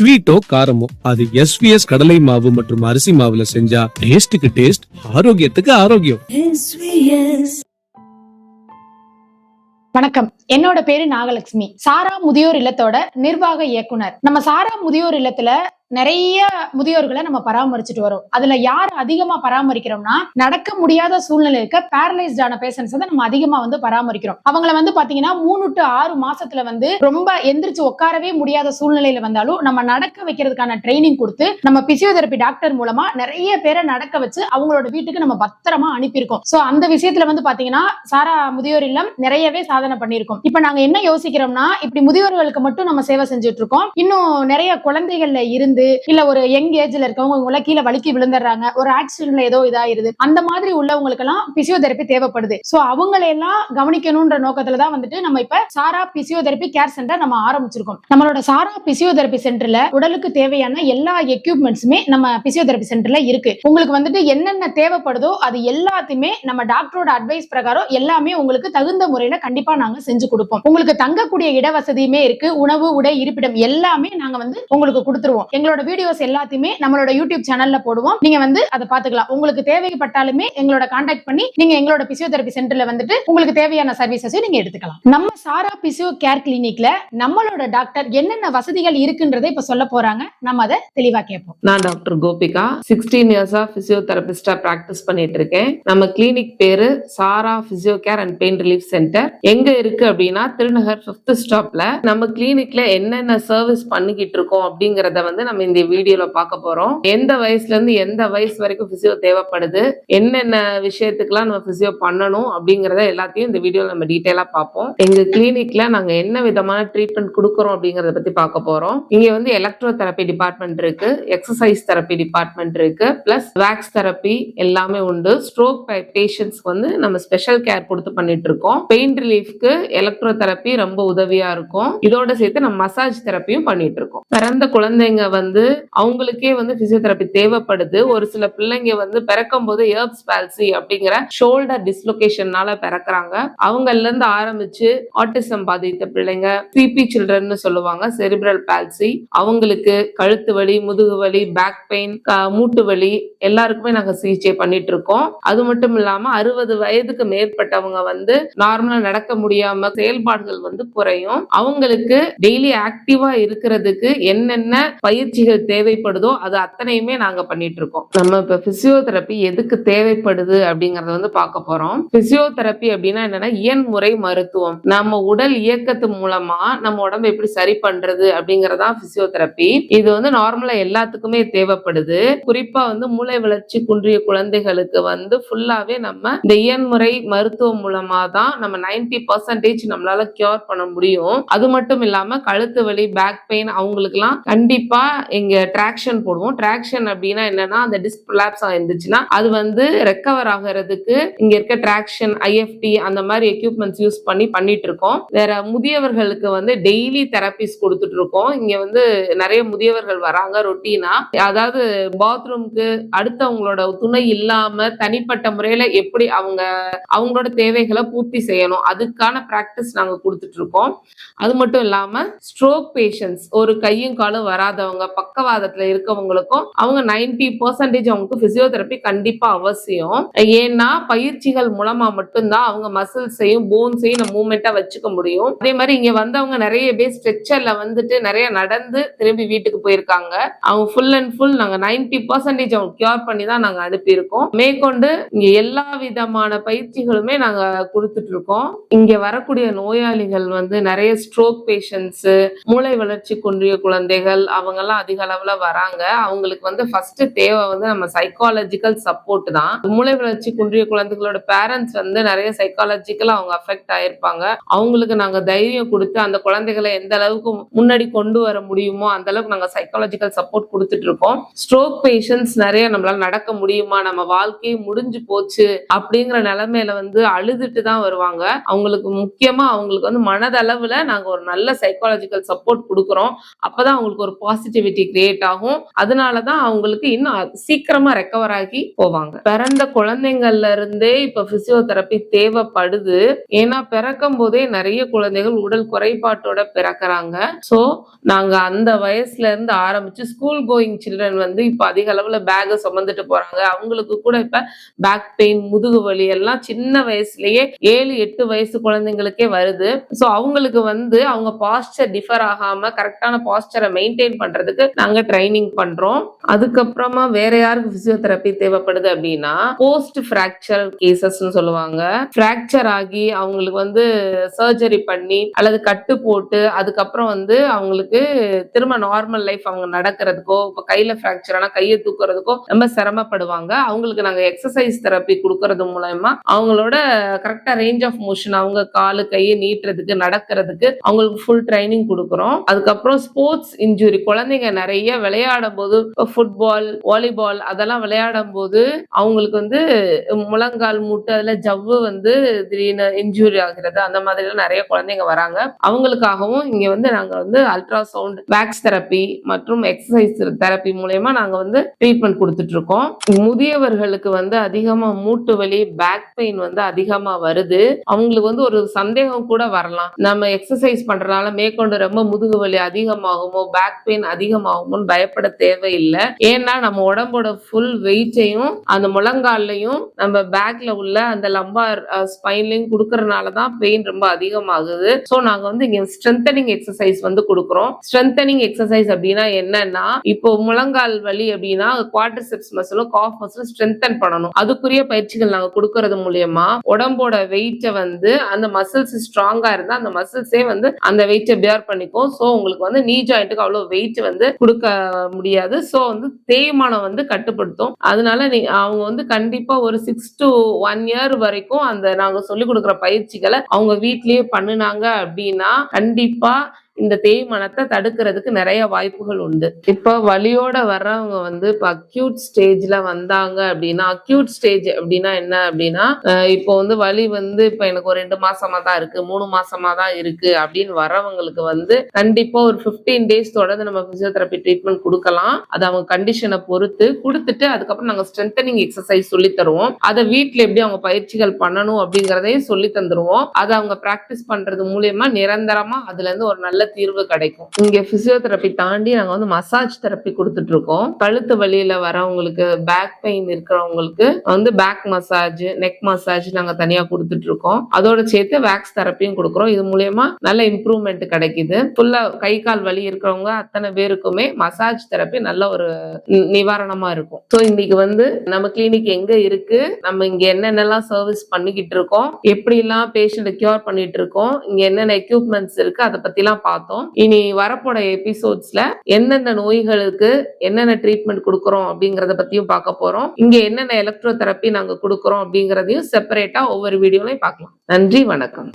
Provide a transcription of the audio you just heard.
ஸ்வீட்டோ காரமோ அது எஸ்விஎஸ் கடலை மாவு மற்றும் அரிசி மாவுல செஞ்சா டேஸ்டுக்கு டேஸ்ட் ஆரோக்கியத்துக்கு ஆரோக்கியம். வணக்கம். என்னோட பேரு நாகலட்சுமி சாரா முதியோர் இல்லத்தோட நிர்வாக இயக்குனர். நம்ம சாரா முதியோர் இல்லத்துல நிறைய முதியோர்களை நம்ம பராமரிச்சுட்டு வரோம். அதுல யார் அதிகமா பராமரிக்கிறோம்னா நடக்க முடியாத சூழ்நிலை இருக்க பேரலைஸ்டான பேஷன்ஸ் வந்து நம்ம அதிகமா வந்து பராமரிக்கிறோம். அவங்கள வந்து பாத்தீங்கன்னா மூணு டு ஆறு மாசத்துல வந்து ரொம்ப எந்திரிச்சு உட்காரவே முடியாத சூழ்நிலையில வந்தாலும் நம்ம நடக்க வைக்கிறதுக்கான ட்ரைனிங் கொடுத்து நம்ம பிசியோதெரபி டாக்டர் மூலமா நிறைய பேரை நடக்க வச்சு அவங்களோட வீட்டுக்கு நம்ம பத்திரமா அனுப்பியிருக்கோம். சோ அந்த விஷயத்துல வந்து பாத்தீங்கன்னா சாரா முதியோர் இல்லம் நிறையவே சாதனை பண்ணியிருக்கோம். இப்ப நாங்க என்ன யோசிக்கிறோம்னா இப்படி முதியோர்களுக்கு மட்டும் நம்ம சேவை செஞ்சுட்டு இருக்கோம். இன்னும் நிறைய குழந்தைகள்ல இருந்து இல்ல ஒரு யங் ஏஜ்ல இருக்கவங்க உங்களை கீழே வழுக்கி விழுந்துடுறாங்க ஒரு ஆக்சிடென்ட்ல ஏதோ இதாயிருது. அந்த மாதிரி உள்ளவங்களுக்கு எல்லாம் பிசியோதெரபி தேவைப்படுது. சோ அவங்களை எல்லாம் கவனிக்கணும்ன்ற நோக்கத்துல தான் வந்துட்டு நம்ம இப்ப சாரா பிசியோதெரபி கேர் சென்டர் நம்ம ஆரம்பிச்சிருக்கோம். நம்மளோட சாரா பிசியோதெரபி சென்டர்ல உடலுக்கு தேவையான எல்லா எக்யூப்மெண்ட்ஸுமே நம்ம பிசியோதெரபி சென்டர்ல இருக்கு. உங்களுக்கு வந்துட்டு என்னென்ன தேவைப்படுதோ அது எல்லாத்தையுமே நம்ம டாக்டரோட அட்வைஸ் பிரகாரம் எல்லாமே உங்களுக்கு தகுந்த முறையில கண்டிப்பா நாங்க செஞ்சு கொடுப்போம். உங்களுக்கு தங்கக்கூடிய இட வசதியுமே இருக்கு உணவு உடை இருப்பிடம் எல்லாமே நாங்க வந்து உங்களுக்கு கொடுத்துருவோம். எங்களோட வீடியோஸ் எல்லாத்தையுமே நம்மளோட யூடியூப் சேனல்ல போடுவோம். நீங்க வந்து அதை பாத்துக்கலாம் உங்களுக்கு தேவைப்பட்டாலுமே எங்களோட கான்டாக்ட் பண்ணி நீங்க எங்களோட பிசியோதெரபி சென்டர்ல வந்துட்டு உங்களுக்கு தேவையான சர்வீசஸையும் நீங்க எடுத்துக்கலாம். நம்ம சாரா பிசியோ கேர் கிளினிக்ல நம்மளோட டாக்டர் என்னென்ன வசதிகள் இருக்குன்றதை இப்ப சொல்ல போறாங்க. நம்ம அதை தெளிவா கேட்போம். நான் டாக்டர் கோபிகா சிக்ஸ்டீன் இயர்ஸா பிசியோதெரபிஸ்டா பிராக்டிஸ் பண்ணிட்டு இருக்கேன். நம்ம கிளினிக் பேரு Sara physio care and pain relief centre எங்க இருக்கு அப்படின்னா திருநகர் பிப்த் ஸ்டாப்ல நம்ம கிளினிக்ல என்னென்ன சர்வீஸ் பண்ணிக்கிட்டு இருக்கோம் அப்படிங்கறத வந்து நம்ம இந்த வீடியோல பார்க்க போறோம். எந்த வயசுல இருந்து எந்த வயசு வரைக்கும் பிசியோ தேவைப்படுது என்னென்ன விஷயத்துக்குலாம் நம்ம பிசியோ பண்ணணும் அப்படிங்கறத எல்லாத்தையும் இந்த வீடியோல நம்ம டீட்டெயிலா பார்ப்போம். எங்க கிளினிக்ல நாங்க என்ன விதமான ட்ரீட்மெண்ட் கொடுக்கறோம் அப்படிங்கறத பத்தி பார்க்க போறோம். இங்க வந்து எலக்ட்ரோ தெரப்பி டிபார்ட்மெண்ட் இருக்கு எக்ஸசைஸ் தெரப்பி டிபார்ட்மெண்ட் இருக்கு பிளஸ் வேக்ஸ் தெரப்பி எல்லாமே உண்டு. ஸ்ட்ரோக் பேஷண்ட்ஸ்க்கு வந்து நம்ம ஸ்பெஷல் கேர் கொடுத்து பண்ணிட்டு இருக்கோம். பெயின் ரிலீஃப்க்கு எலக்ட்ரோ தெரப்பி ரொம்ப உதவியா இருக்கும். இதோட சேர்த்து நம்ம மசாஜ் தெரப்பியும் பண்ணிட்டு இருக்கோம். பிறந்த குழந்தைங்க வந்து வந்து அவங்களுக்கே வந்து பிசியோதெரப்பி தேவைப்படுது. ஒரு சில பிள்ளைங்க வந்து பிறக்கும் போது ஏர்ப்ஸ் பால்சி அப்படிங்கிற ஷோல்டர் டிஸ்லொகேஷன்னால பிறக்கிறாங்க. அவங்கல இருந்து ஆரம்பிச்சு ஆட்டிசம் பாதித்த பிள்ளைங்க பிபி சில்ட்ரன் சொல்லுவாங்க செரிபிரல் பால்சி அவங்களுக்கு கழுத்து வலி முதுகு வலி பேக் பெயின் மூட்டு வலி எல்லாருக்குமே நாங்க சிகிச்சை பண்ணிட்டு இருக்கோம். அது மட்டும் இல்லாம அறுபது வயதுக்கு மேற்பட்டவங்க வந்து நார்மலா நடக்க முடியாம செயல்பாடுகள் வந்து குறையும். அவங்களுக்கு டெய்லி ஆக்டிவா இருக்கிறதுக்கு என்னென்ன பயிற்சி சிகிச்சைகள் தேவைப்படுதோ அது அத்தனையுமே நாங்க பண்ணிட்டு இருக்கோம் நம்ம இப்ப பிசியோதெரப்பி எதுக்கு தேவைப்படுது அப்படிங்கறத வந்து பார்க்க போறோம். பிசியோதெரப்பி அப்படின்னா என்னன்னா இயன்முறை மருத்துவம். நம்ம உடல் இயக்கத்து மூலமா நம்ம உடம்பு எப்படி சரி பண்றது அப்படிங்கறதா பிசியோதெரப்பி இது வந்து நார்மலா எல்லாத்துக்குமே தேவைப்படுது. குறிப்பா வந்து மூளை வளர்ச்சி குன்றிய குழந்தைகளுக்கு வந்து ஃபுல்லாவே நம்ம இந்த இயன்முறை மருத்துவம் மூலமா தான் நம்ம 90% பர்சன்டேஜ் நம்மளால கியூர் பண்ண முடியும். அது மட்டும் இல்லாம கழுத்து வலி பேக் பெயின் அவங்களுக்குலாம் கண்டிப்பா இங்கே ட்ராக்ஷன் போடுவோம். ட்ராக்ஷன் அப்படின்னா என்னன்னா அந்த டிஸ்க் லாப்ஸ் இருந்துச்சுன்னா அது வந்து ரெக்கவர் ஆகிறதுக்கு இங்க இருக்க ட்ராக்ஷன் ஐஎஃப்டி அந்த மாதிரி எக்யூப்மெண்ட்ஸ் யூஸ் பண்ணி பண்ணிட்டு இருக்கோம். வேற முதியவர்களுக்கு வந்து டெய்லி தெரப்பிஸ் கொடுத்துட்டு இருக்கோம். இங்க வந்து நிறைய முதியவர்கள் வராங்க ரொட்டீனா அதாவது பாத்ரூம்க்கு அடுத்தவங்களோட துணை இல்லாம தனிப்பட்ட முறையில எப்படி அவங்க அவங்களோட தேவைகளை பூர்த்தி செய்யணும். அதுக்கான பிராக்டிஸ் நாங்க கொடுத்துட்டு இருக்கோம். அது மட்டும் இல்லாம ஸ்ட்ரோக் பேஷண்ட்ஸ் ஒரு கையும் காலும் வராதவங்க பக்கவாதத்துல இருக்கவங்களுக்கும் அவங்க 90% பர்சன்டேஜ் அவங்களுக்கு பிசியோதெரப்பி கண்டிப்பா அவசியம். ஏன்னா பயிற்சிகள் மூலமா மட்டும்தான் அவங்க மசில்ஸையும் போன்ஸையும் நம்ம மூமெண்டா வச்சுக்க முடியும். அதே மாதிரி இங்க வந்தவங்க நிறைய பேர் ஸ்ட்ரெச்சர்ல வந்துட்டு நிறைய நடந்து திரும்பி வீட்டுக்கு போயிருக்காங்க. அவங்க ஃபுல் அண்ட் ஃபுல் நாங்க 90% பர்சன்டேஜ் அவங்க கியூர் பண்ணி தான் நாங்க அனுப்பியிருக்கோம். மேற்கொண்டு இங்க எல்லா விதமான பயிற்சிகளுமே நாங்க கொடுத்துட்டு இருக்கோம். இங்க வரக்கூடிய நோயாளிகள் வந்து நிறைய ஸ்ட்ரோக் பேஷண்ட்ஸ் மூளை வளர்ச்சி குன்றிய குழந்தைகள் அவங்க அதிக அளவுல வராங்க. அவங்களுக்கு வந்து ஃபர்ஸ்ட் தேவை வந்து நம்ம சைக்காலஜிக்கல் சப்போர்ட் தான். மூளை வளர்ச்சி குன்றிய குழந்தைகளோட பேரண்ட்ஸ் வந்து நிறைய சைக்காலஜிக்கலா அவங்க அஃபெக்ட் ஆயிருப்பாங்க. அவங்களுக்கு நாங்க தைரியம் கொடுத்து அந்த குழந்தைகளை எந்த அளவுக்கு முன்னாடி கொண்டு வர முடியுமோ அந்த அளவுக்கு நாங்க சைக்காலஜிக்கல் சப்போர்ட் கொடுத்துட்டு இருக்கோம். ஸ்ட்ரோக் பேஷண்ட்ஸ் நிறைய நம்மளால நடக்க முடியுமா? நம்ம வாழ்க்கையே முடிஞ்சு போச்சு அப்படிங்கிற நிலைமையில வந்து அழுதுட்டு தான் வருவாங்க. அவங்களுக்கு முக்கியமா அவங்களுக்கு வந்து மனதளவுல நாங்க ஒரு நல்ல சைக்காலஜிக்கல் சப்போர்ட் கொடுக்குறோம். அப்பதான் அவங்களுக்கு ஒரு பாசிட்டிவ் பாசிட்டிவிட்டி கிரியேட் ஆகும். அதனாலதான் அவங்களுக்கு இன்னும் சீக்கிரமா ரெக்கவர் ஆகி போவாங்க. பிறந்த குழந்தைங்கள்ல இருந்தே இப்ப பிசியோதெரப்பி தேவைப்படுது. ஏன்னா பிறக்கும் போதே நிறைய குழந்தைகள் உடல் குறைபாட்டோட பிறக்கிறாங்க. சோ நாங்க அந்த வயசுல இருந்து ஆரம்பிச்சு ஸ்கூல் கோயிங் சில்ட்ரன் வந்து இப்ப அதிக அளவுல பேக சுமந்துட்டு போறாங்க. அவங்களுக்கு கூட இப்ப பேக் பெயின் முதுகு வலி எல்லாம் சின்ன வயசுலயே ஏழு எட்டு வயசு குழந்தைங்களுக்கே வருது. சோ அவங்களுக்கு வந்து அவங்க பாஸ்டர் டிஃபர் ஆகாம கரெக்டான பாஸ்டரை மெயின்டைன் பண்றதுக்கு நாங்க ட்ரைனிங் பண்றோம். அதுக்கப்புறமா வேற யாருக்கு பிசியோதெரப்பி தேவைப்படுது அப்படின்னா போஸ்ட் பிராக்சர் கேசஸ்னு சொல்லுவாங்க. பிராக்சர் ஆகி அவங்களுக்கு வந்து சர்ஜரி பண்ணி அல்லது கட்டு போட்டு அதுக்கப்புறம் வந்து அவங்களுக்கு திரும்ப நார்மல் லைஃப் அவங்க நடக்கிறதுக்கோ இப்போ கையில ஃப்ராக்சர் ஆனா கையை தூக்குறதுக்கோ ரொம்ப சிரமப்படுவாங்க. அவங்களுக்கு நாங்க எக்ஸசைஸ் தெரப்பி கொடுக்கறது மூலயமா அவங்களோட கரெக்டா ரேஞ்ச் ஆஃப் மோஷன் அவங்க காலு கையை நீட்டுறதுக்கு நடக்கிறதுக்கு அவங்களுக்கு ஃபுல் ட்ரைனிங் கொடுக்குறோம். அதுக்கப்புறம் ஸ்போர்ட்ஸ் இன்ஜுரி குழந்தைங்க நிறைய விளையாடும் போது ஃபுட்பால் வாலிபால் அதெல்லாம் விளையாடும் போது அவங்களுக்கு வந்து முழங்கால் மூட்டு அதுல ஜவ்வு வந்து திடீர்னு இன்ஜூரி ஆகிறது அந்த மாதிரி எல்லாம் நிறைய குழந்தைங்க வராங்க. அவங்களுக்காகவும் இங்க வந்து நாங்க வந்து அல்ட்ராசவுண்ட் வேக்ஸ் தெரப்பி மற்றும் எக்ஸசைஸ் தெரப்பி மூலயமா நாங்க வந்து ட்ரீட்மெண்ட் கொடுத்துட்டு இருக்கோம் முதியவர்களுக்கு வந்து அதிகமா மூட்டு வலி பேக் பெயின் வந்து அதிகமா வருது. அவங்களுக்கு வந்து ஒரு சந்தேகம் கூட வரலாம். நம்ம எக்ஸசைஸ் பண்றதுனால மேற்கொண்டு ரொம்ப முதுகு வலி அதிகமாகுமோ பேக் பெயின் அதிகமாகும்னு பயப்பட தேவையில்லை. ஏன்னா நம்ம உடம்போட ஃபுல் வெயிட்டையும் அந்த முழங்கால்லையும் நம்ம பேக்ல உள்ள அந்த லம்பார் ஸ்பைன்லையும் கொடுக்கறனால தான் பெயின் ரொம்ப அதிகமாகுது. ஸோ நாங்க வந்து இங்க ஸ்ட்ரென்தனிங் எக்ஸசைஸ் வந்து கொடுக்குறோம். ஸ்ட்ரென்தனிங் எக்ஸசைஸ் அப்படின்னா என்னன்னா இப்போ முழங்கால் வலி அப்படின்னா குவாட்ரிசெப்ஸ் மசிலும் காஃப் மசிலும் ஸ்ட்ரென்தன் பண்ணணும். அதுக்குரிய பயிற்சிகள் நாங்க கொடுக்கறது மூலியமா உடம்போட வெயிட்டை வந்து அந்த மசில்ஸ் ஸ்ட்ராங்கா இருந்தா அந்த மசில்ஸே வந்து அந்த வெயிட்டை பியர் பண்ணிக்கும். ஸோ உங்களுக்கு வந்து நீ ஜாயிண்ட்டுக்கு அவ்வளோ வெயிட் வந்து கொடுக்க முடியாது. ஸோ வந்து தேய்மானம் வந்து கட்டுப்படுத்தும். அதனால நீ அவங்க வந்து கண்டிப்பா ஒரு சிக்ஸ் டு ஒன் இயர் வரைக்கும் அந்த நாங்க சொல்லி கொடுக்குற பயிற்சிகளை அவங்க வீட்லயே பண்ணுனாங்க அப்படின்னா கண்டிப்பா இந்த தேய்மானத்தை தடுக்கிறதுக்கு நிறைய வாய்ப்புகள் உண்டு. இப்போ வலியோட வர்றவங்க வந்து இப்போ அக்யூட் ஸ்டேஜ்ல வந்தாங்க அப்படின்னா அக்யூட் ஸ்டேஜ் அப்படின்னா என்ன அப்படின்னா இப்போ வந்து வலி வந்து இப்போ எனக்கு ஒரு ரெண்டு மாசமா தான் இருக்கு மூணு மாசமா தான் இருக்கு அப்படின்னு வரவங்களுக்கு வந்து கண்டிப்பா ஒரு 15 டேஸ் தொடர்ந்து நம்ம பிசியோதெரப்பி ட்ரீட்மெண்ட் கொடுக்கலாம். அது அவங்க கண்டிஷனை பொறுத்து கொடுத்துட்டு அதுக்கப்புறம் நாங்கள் ஸ்ட்ரென்தனிங் எக்ஸசைஸ் சொல்லி தருவோம். அதை வீட்டில் எப்படி அவங்க பயிற்சிகள் பண்ணணும் அப்படிங்கிறதையும் சொல்லி தந்துருவோம். அதை அவங்க ப்ராக்டிஸ் பண்றது மூலியமா நிரந்தரமா அதுல இருந்து ஒரு நல்ல தீர்வு கிடைக்கும். இங்க பிசியோதெரப்பி தாண்டி நாங்க வந்து மசாஜ் தெரப்பி கொடுத்துட்டு இருக்கோம் கழுத்து வழியில வரவங்களுக்கு பேக் பெயின் இருக்கிறவங்களுக்கு வந்து பேக் மசாஜ் நெக் மசாஜ் நாங்க தனியா கொடுத்துட்டு இருக்கோம் அதோட சேர்த்து வேக்ஸ் தெரப்பியும் கொடுக்குறோம். இது மூலியமா நல்ல இம்ப்ரூவ்மெண்ட் கிடைக்குது. ஃபுல்லா கை கால் வலி இருக்கிறவங்க அத்தனை பேருக்குமே மசாஜ் தெரப்பி நல்ல ஒரு நிவாரணமா இருக்கும். ஸோ இன்னைக்கு வந்து நம்ம கிளினிக் எங்க இருக்கு? நம்ம இங்க என்னென்னலாம் சர்வீஸ் பண்ணிக்கிட்டு இருக்கோம் எப்படிலாம் பேஷண்ட்டை கியூர் பண்ணிட்டு இருக்கோம் இங்க என்னென்ன எக்யூப்மெண்ட்ஸ் இருக்கு? அதை பத்திலாம் பார்த்தோம். இனி வரப்போட எபிசோட்ஸ்ல எந்தெந்த நோய்களுக்கு என்னென்ன ட்ரீட்மெண்ட் கொடுக்குறோம் அப்படிங்கறத பத்தியும் பார்க்க போறோம். இங்க என்னென்ன எலக்ட்ரோ தெரப்பி நாங்க கொடுக்குறோம் அப்படிங்கறதையும் செப்பரேட்டா ஒவ்வொரு வீடியோலையும் பார்க்கலாம். நன்றி வணக்கம்.